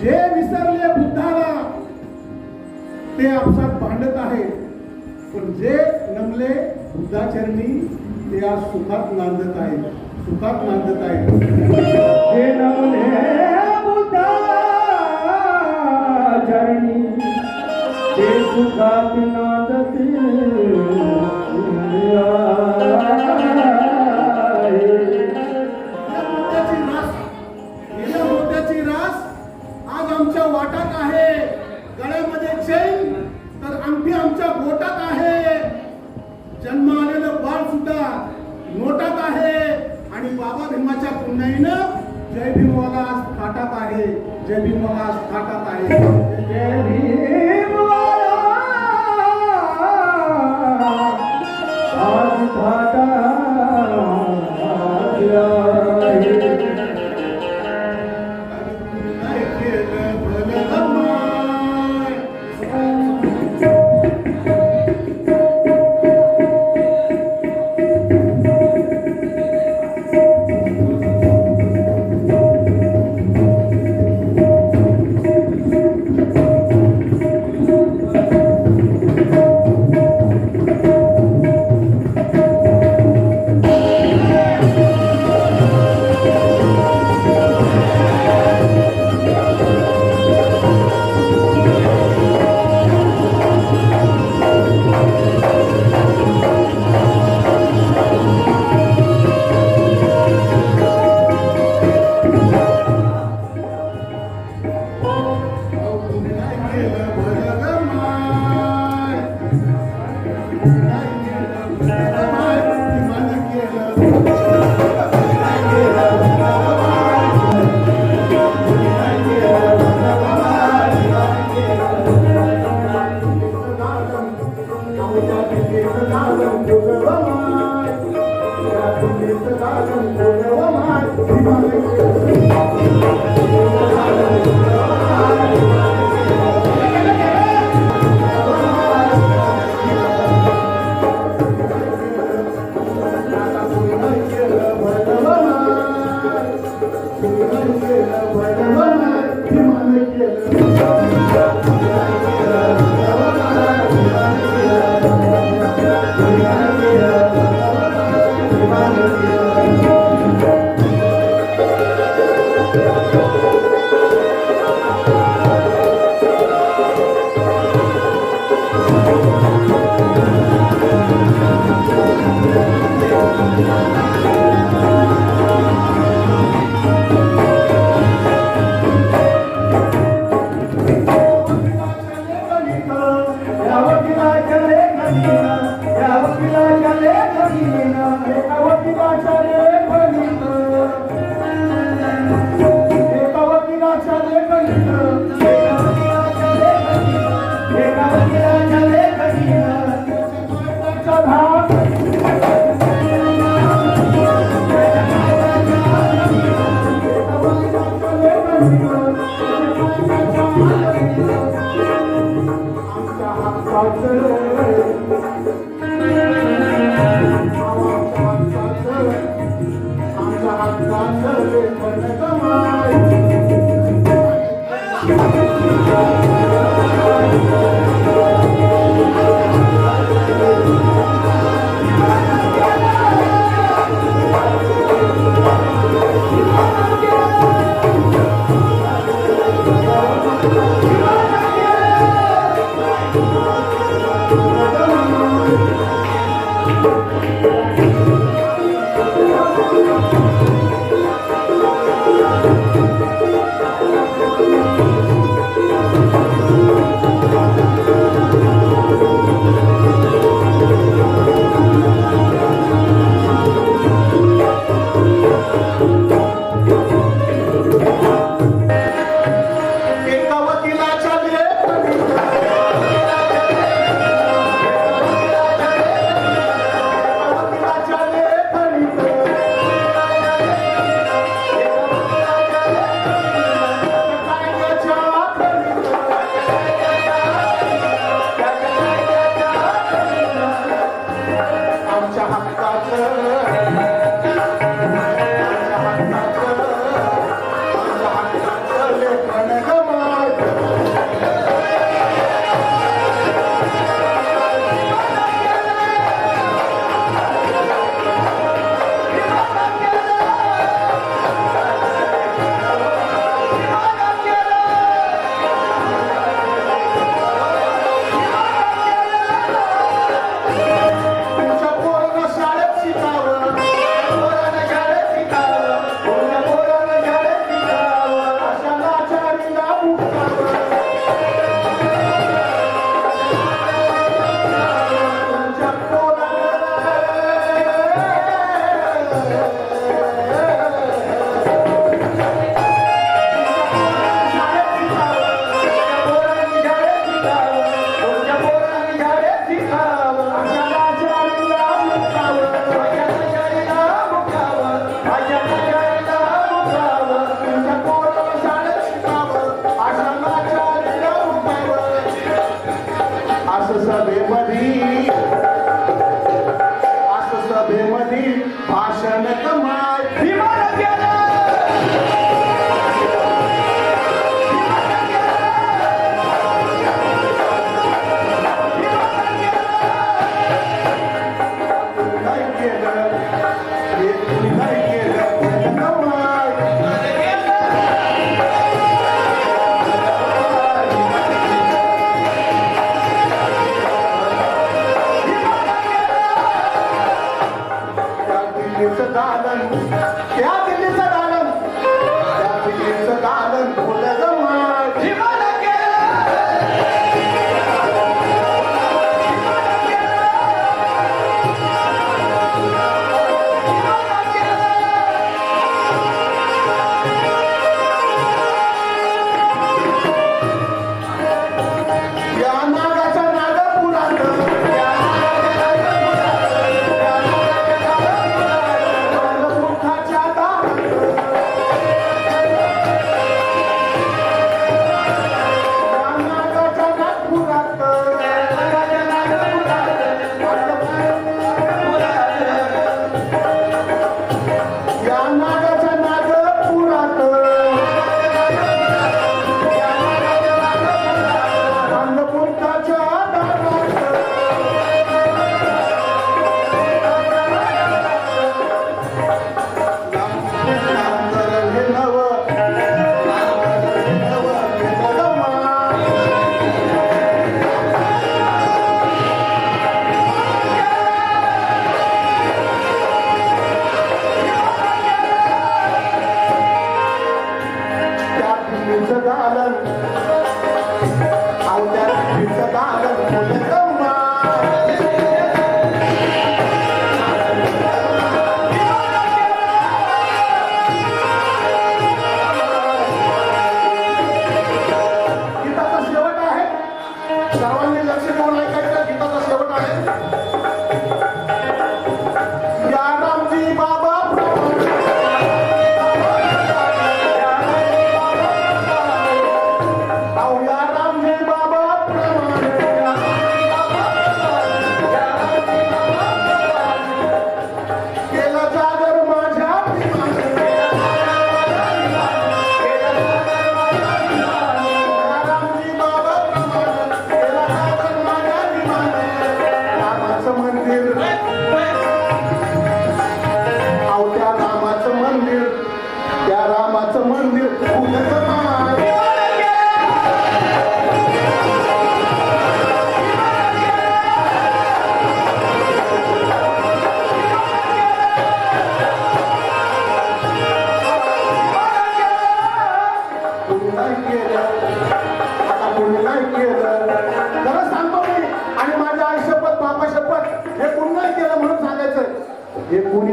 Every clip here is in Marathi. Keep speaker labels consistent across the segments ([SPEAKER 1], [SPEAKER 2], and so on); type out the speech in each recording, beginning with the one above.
[SPEAKER 1] जे विसरले बुद्धाला ते आपसात भांडत आहेत. पण जे नमले बुद्धाचरणी ते आज सुखात नांदत आहेत. सुखात नांदत आहेत.
[SPEAKER 2] बुद्धा चरणी ते सुखात
[SPEAKER 1] तर आमच्या बोटात आहे. जन्म आलेलं बाळ सुद्धा नोटात आहे. आणि बाबा भीमाच्या पुण्याईनं जय भीमवाला आज थाटात आहे. जय भीमवाला आज थाटात आहे.
[SPEAKER 2] जय Bhim. Thank you. Thank you. Jahan Kajal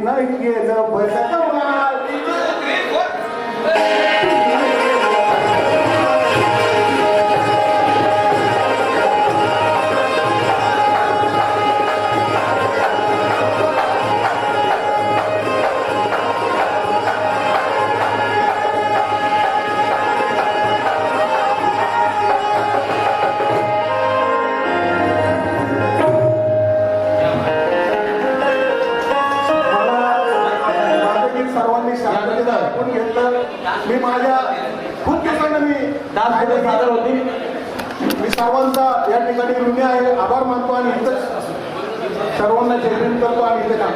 [SPEAKER 2] United Nations, आज
[SPEAKER 3] पुढे सादर होती.
[SPEAKER 2] मी सर्वांचा या ठिकाणी ऋणी आहे. आभार मानतो आणि इथंच सर्वांना जयंत करतो आणि इथे काम